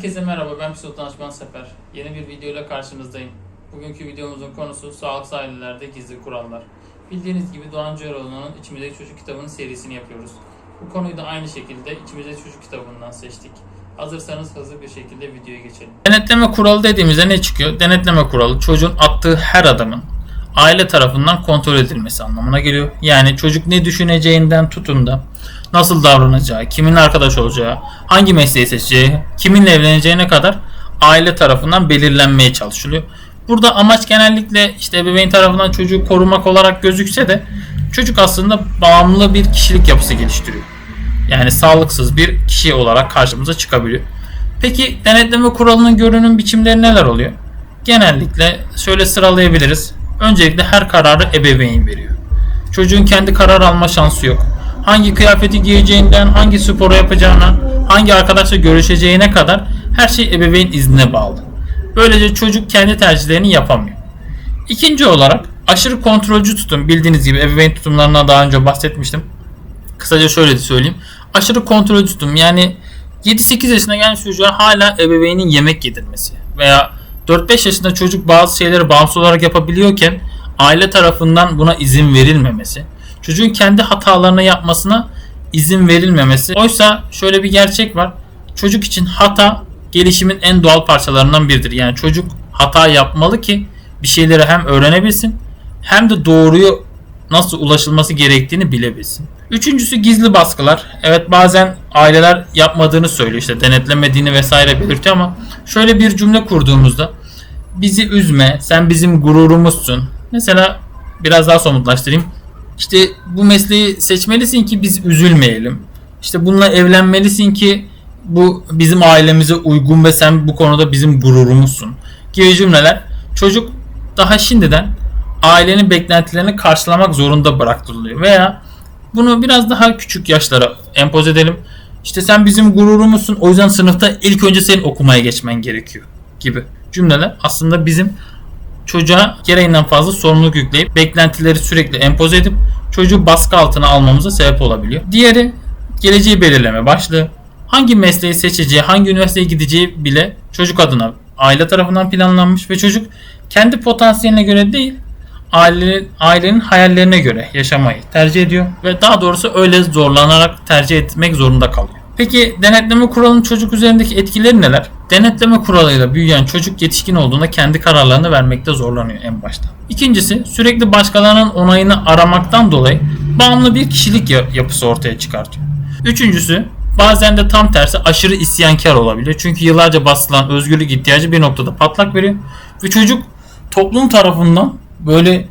Herkese merhaba ben Psikolog Danışman Sefer. Yeni bir videoyla karşınızdayım. Bugünkü videomuzun konusu sağlıksız ailelerde gizli kurallar. Bildiğiniz gibi Doğan Cöroğlu'nun İçimizdeki Çocuk kitabının serisini yapıyoruz. Bu konuyu da aynı şekilde İçimizdeki Çocuk kitabından seçtik. Hazırsanız hızlı bir şekilde videoya geçelim. Denetleme kuralı dediğimizde ne çıkıyor? Denetleme kuralı çocuğun attığı her adımın aile tarafından kontrol edilmesi anlamına geliyor. Yani çocuk ne düşüneceğinden tutun da nasıl davranacağı, kimin arkadaş olacağı, hangi mesleği seçeceği, kiminle evleneceğine kadar aile tarafından belirlenmeye çalışılıyor. Burada amaç genellikle işte ebeveyn tarafından çocuğu korumak olarak gözükse de çocuk aslında bağımlı bir kişilik yapısı geliştiriyor. Yani sağlıksız bir kişi olarak karşımıza çıkabiliyor. Peki denetleme kuralının görünüm biçimleri neler oluyor? Genellikle şöyle sıralayabiliriz. Öncelikle her kararı ebeveyn veriyor. Çocuğun kendi karar alma şansı yok. Hangi kıyafeti giyeceğinden, hangi sporu yapacağına, hangi arkadaşla görüşeceğine kadar her şey ebeveyn iznine bağlı. Böylece çocuk kendi tercihlerini yapamıyor. İkinci olarak aşırı kontrolcü tutum. Bildiğiniz gibi ebeveyn tutumlarından daha önce bahsetmiştim. Kısaca şöyle söyleyeyim. Aşırı kontrolcü tutum yani 7-8 yaşına gelmiş çocuğa hala ebeveynin yemek yedirmesi veya 4-5 yaşında çocuk bazı şeyleri bağımsız olarak yapabiliyorken aile tarafından buna izin verilmemesi, çocuğun kendi hatalarını yapmasına izin verilmemesi. Oysa şöyle bir gerçek var. Çocuk için hata gelişimin en doğal parçalarından biridir. Yani çocuk hata yapmalı ki bir şeyleri hem öğrenebilsin hem de doğruyu nasıl ulaşılması gerektiğini bilebilsin. Üçüncüsü gizli baskılar. Evet bazen aileler yapmadığını söylüyor işte denetlemediğini vesaire belirtiyor ama şöyle bir cümle kurduğumuzda bizi üzme sen bizim gururumuzsun. Mesela biraz daha somutlaştırayım. İşte bu mesleği seçmelisin ki biz üzülmeyelim. İşte bununla evlenmelisin ki bu bizim ailemize uygun ve sen bu konuda bizim gururumuzsun gibi cümleler çocuk daha şimdiden ailenin beklentilerini karşılamak zorunda bıraktırılıyor veya bunu biraz daha küçük yaşlara empoze edelim. İşte sen bizim gururumuzsun o yüzden sınıfta ilk önce senin okumaya geçmen gerekiyor gibi cümleler aslında bizim çocuğa gereğinden fazla sorumluluk yükleyip beklentileri sürekli empoze edip çocuğu baskı altına almamıza sebep olabiliyor. Diğeri geleceği belirleme başlığı. Hangi mesleği seçeceği, hangi üniversiteye gideceği bile çocuk adına aile tarafından planlanmış ve çocuk kendi potansiyeline göre değil, aile, ailenin hayallerine göre yaşamayı tercih ediyor ve daha doğrusu öyle zorlanarak tercih etmek zorunda kalıyor. Peki denetleme kuralının çocuk üzerindeki etkileri neler? Denetleme kuralıyla büyüyen çocuk yetişkin olduğunda kendi kararlarını vermekte zorlanıyor en başta. İkincisi sürekli başkalarının onayını aramaktan dolayı bağımlı bir kişilik yapısı ortaya çıkartıyor. Üçüncüsü bazen de tam tersi aşırı isyankar olabiliyor. Çünkü yıllarca basılan özgürlük ihtiyacı bir noktada patlak veriyor. Ve çocuk toplum tarafından böyle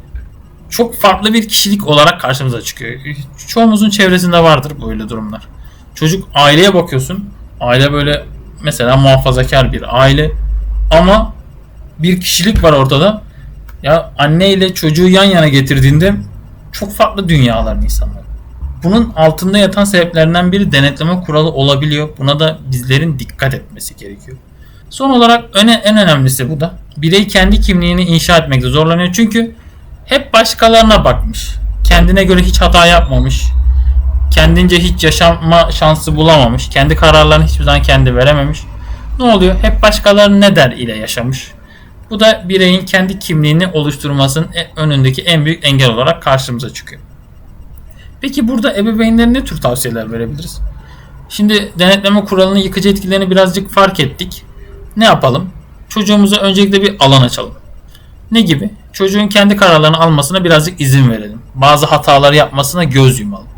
çok farklı bir kişilik olarak karşımıza çıkıyor. Çoğumuzun çevresinde vardır böyle durumlar. Çocuk aileye bakıyorsun. Aile böyle mesela muhafazakar bir aile ama bir kişilik var ortada. Ya anne ile çocuğu yan yana getirdiğinde çok farklı dünyalar insanlar. Bunun altında yatan sebeplerinden biri denetleme kuralı olabiliyor. Buna da bizlerin dikkat etmesi gerekiyor. Son olarak öne, en önemlisi bu da. Birey kendi kimliğini inşa etmekte zorlanıyor. Çünkü hep başkalarına bakmış. Kendine göre hiç hata yapmamış. Kendince hiç yaşama şansı bulamamış. Kendi kararlarını hiçbir zaman kendi verememiş. Ne oluyor? Hep başkaları ne der ile yaşamış. Bu da bireyin kendi kimliğini oluşturmasının önündeki en büyük engel olarak karşımıza çıkıyor. Peki burada ebeveynlere ne tür tavsiyeler verebiliriz? Şimdi denetleme kuralının yıkıcı etkilerini birazcık fark ettik. Ne yapalım? Çocuğumuza öncelikle bir alan açalım. Ne gibi? Çocuğun kendi kararlarını almasına birazcık izin verelim. Bazı hataları yapmasına göz yumalım.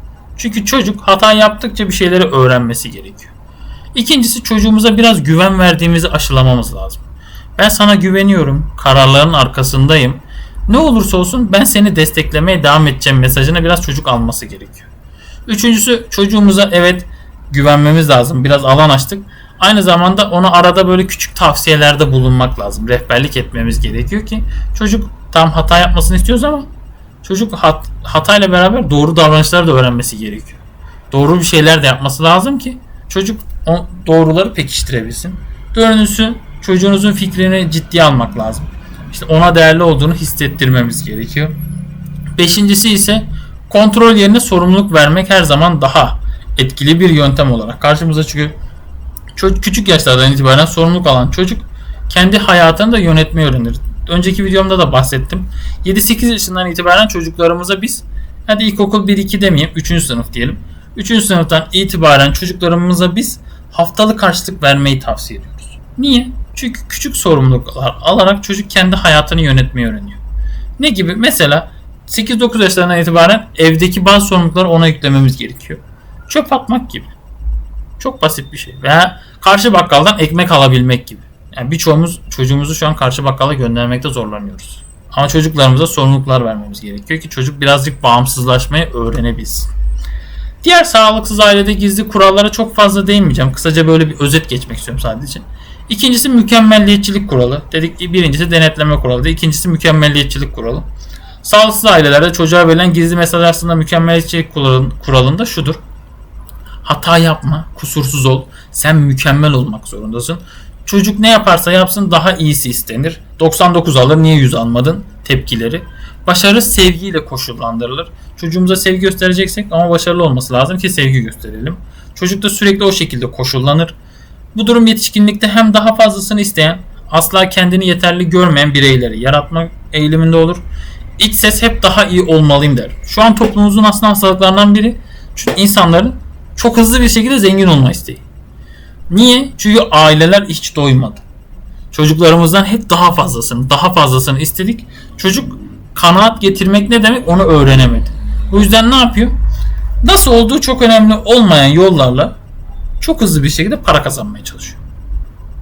Çünkü çocuk hata yaptıkça bir şeyleri öğrenmesi gerekiyor. İkincisi çocuğumuza biraz güven verdiğimizi aşılamamız lazım. Ben sana güveniyorum, kararların arkasındayım. Ne olursa olsun ben seni desteklemeye devam edeceğim mesajını biraz çocuk alması gerekiyor. Üçüncüsü çocuğumuza evet güvenmemiz lazım. Biraz alan açtık. Aynı zamanda ona arada böyle küçük tavsiyelerde bulunmak lazım. Rehberlik etmemiz gerekiyor ki çocuk tam hata yapmasını istiyoruz ama çocuk hat, hatayla beraber doğru davranışları da öğrenmesi gerekiyor. Doğru bir şeyler de yapması lazım ki çocuk doğruları pekiştirebilsin. Dördüncüsü çocuğunuzun fikrini ciddiye almak lazım. İşte ona değerli olduğunu hissettirmemiz gerekiyor. Beşincisi ise kontrol yerine sorumluluk vermek her zaman daha etkili bir yöntem olarak karşımıza çıkıyor. Çocuk, küçük yaşlardan itibaren sorumluluk alan çocuk kendi hayatını da yönetmeyi öğrenir. Önceki videomda da bahsettim. 7-8 yaşından itibaren çocuklarımıza biz hadi ilkokul 1-2 demeyeyim 3. sınıf diyelim. 3. sınıftan itibaren çocuklarımıza biz haftalık harçlık vermeyi tavsiye ediyoruz. Niye? Çünkü küçük sorumluluklar alarak çocuk kendi hayatını yönetmeyi öğreniyor. Ne gibi? Mesela 8-9 yaşlarından itibaren evdeki bazı sorumlulukları ona yüklememiz gerekiyor. Çöp atmak gibi. Çok basit bir şey. Veya karşı bakkaldan ekmek alabilmek gibi. Yani birçoğumuz çocuğumuzu şu an karşı bakkala göndermekte zorlanıyoruz. Ama çocuklarımıza sorumluluklar vermemiz gerekiyor ki çocuk birazcık bağımsızlaşmayı öğrenebilsin. Diğer sağlıksız ailede gizli kurallara çok fazla değinmeyeceğim. Kısaca böyle bir özet geçmek istiyorum sadece. İkincisi mükemmelliyetçilik kuralı. Dedik ki birincisi denetleme kuralı. İkincisi mükemmelliyetçilik kuralı. Sağlıksız ailelerde çocuğa verilen gizli mesaj aslında mükemmelliyetçilik kuralın- kuralında şudur. Hata yapma, kusursuz ol. Sen mükemmel olmak zorundasın. Çocuk ne yaparsa yapsın daha iyisi istenir. 99 alır niye 100 almadın tepkileri. Başarı sevgiyle koşullandırılır. Çocuğumuza sevgi göstereceksek ama başarılı olması lazım ki sevgi gösterelim. Çocuk da sürekli o şekilde koşullanır. Bu durum yetişkinlikte hem daha fazlasını isteyen, asla kendini yeterli görmeyen bireyleri yaratma eğiliminde olur. İç ses hep daha iyi olmalıyım der. Şu an toplumumuzun aslında hastalıklarından biri çünkü insanların çok hızlı bir şekilde zengin olma isteği. Niye? Çünkü aileler hiç doymadı. Çocuklarımızdan hep daha fazlasını, daha fazlasını istedik. Çocuk kanaat getirmek ne demek onu öğrenemedi. Bu yüzden ne yapıyor? Nasıl olduğu çok önemli olmayan yollarla çok hızlı bir şekilde para kazanmaya çalışıyor.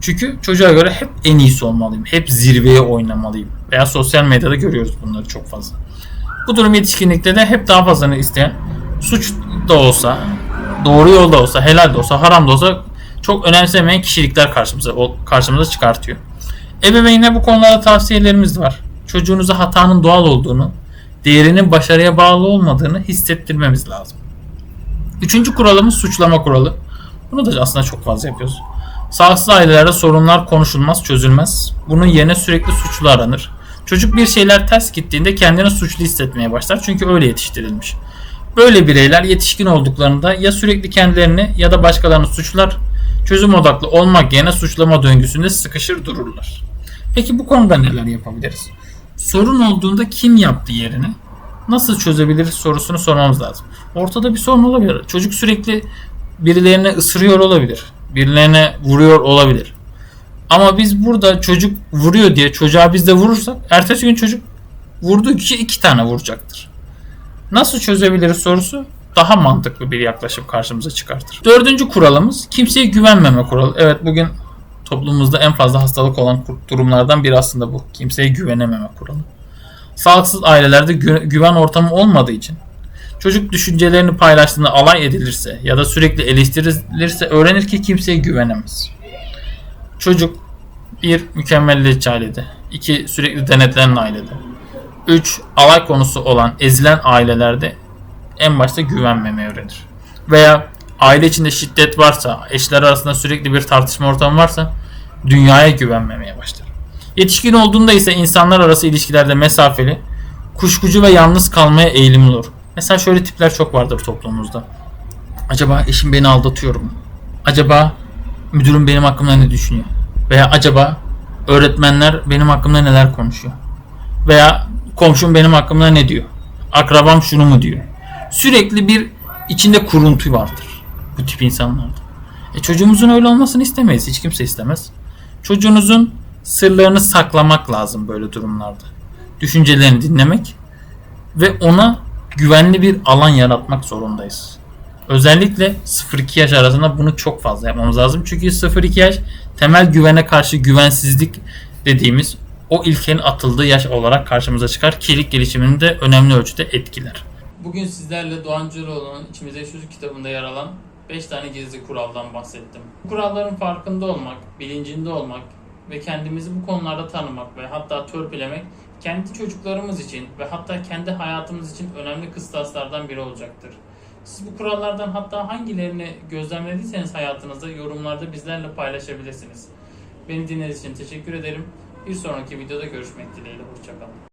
Çünkü çocuğa göre hep en iyisi olmalıyım. Hep zirveye oynamalıyım. Veya sosyal medyada görüyoruz bunları çok fazla. Bu durum yetişkinlikte de hep daha fazlasını isteyen suç da olsa, doğru yolda olsa, helal de olsa, haram da olsa çok önemsemeyen kişilikler karşımıza karşımıza çıkartıyor. Ebeveynine bu konularda tavsiyelerimiz var. Çocuğunuza hatanın doğal olduğunu, değerinin başarıya bağlı olmadığını hissettirmemiz lazım. Üçüncü kuralımız suçlama kuralı. Bunu da aslında çok fazla yapıyoruz. Sağlıksız ailelerde sorunlar konuşulmaz, çözülmez. Bunun yerine sürekli suçlu aranır. Çocuk bir şeyler ters gittiğinde kendini suçlu hissetmeye başlar çünkü öyle yetiştirilmiş. Böyle bireyler yetişkin olduklarında ya sürekli kendilerini ya da başkalarını suçlar, çözüm odaklı olmak yerine suçlama döngüsünde sıkışır dururlar. Peki bu konuda neler yapabiliriz? Sorun olduğunda kim yaptı yerine? Nasıl çözebiliriz sorusunu sormamız lazım. Ortada bir sorun olabilir. Çocuk sürekli birilerine ısırıyor olabilir. Birilerine vuruyor olabilir. Ama biz burada çocuk vuruyor diye çocuğa biz de vurursak ertesi gün çocuk vurduğu kişi iki tane vuracaktır. Nasıl çözebiliriz sorusu daha mantıklı bir yaklaşım karşımıza çıkartır. Dördüncü kuralımız kimseye güvenmeme kuralı. Evet bugün toplumumuzda en fazla hastalık olan durumlardan biri aslında bu. Kimseye güvenememe kuralı. Sağlıksız ailelerde gü- güven ortamı olmadığı için çocuk düşüncelerini paylaştığında alay edilirse ya da sürekli eleştirilirse öğrenir ki kimseye güvenemez. Çocuk bir mükemmelliyetçi ailede, iki sürekli denetlenen ailede, 3. Alay konusu olan ezilen ailelerde en başta güvenmemeyi öğrenir. Veya aile içinde şiddet varsa, eşler arasında sürekli bir tartışma ortamı varsa dünyaya güvenmemeye başlar. Yetişkin olduğunda ise insanlar arası ilişkilerde mesafeli, kuşkucu ve yalnız kalmaya eğilimli olur. Mesela şöyle tipler çok vardır toplumumuzda. Acaba eşim beni aldatıyor mu? Acaba müdürüm benim hakkımda ne düşünüyor? Veya acaba öğretmenler benim hakkımda neler konuşuyor? Veya komşum benim hakkımda ne diyor? Akrabam şunu mu diyor? Sürekli bir içinde kuruntu vardır bu tip insanlarda. E çocuğumuzun öyle olmasını istemeyiz. Hiç kimse istemez. Çocuğunuzun sırlarını saklamak lazım böyle durumlarda. Düşüncelerini dinlemek ve ona güvenli bir alan yaratmak zorundayız. Özellikle 0-2 yaş arasında bunu çok fazla yapmamız lazım. Çünkü 0-2 yaş temel güvene karşı güvensizlik dediğimiz o ilkenin atıldığı yaş olarak karşımıza çıkar. Kilik gelişimini de önemli ölçüde etkiler. Bugün sizlerle Doğan Cüroğlu'nun İçimize Çocuk kitabında yer alan 5 tane gizli kuraldan bahsettim. Bu kuralların farkında olmak, bilincinde olmak ve kendimizi bu konularda tanımak ve hatta törpülemek kendi çocuklarımız için ve hatta kendi hayatımız için önemli kıstaslardan biri olacaktır. Siz bu kurallardan hatta hangilerini gözlemlediyseniz hayatınızda yorumlarda bizlerle paylaşabilirsiniz. Beni dinlediğiniz için teşekkür ederim. Bir sonraki videoda görüşmek dileğiyle. Hoşçakalın.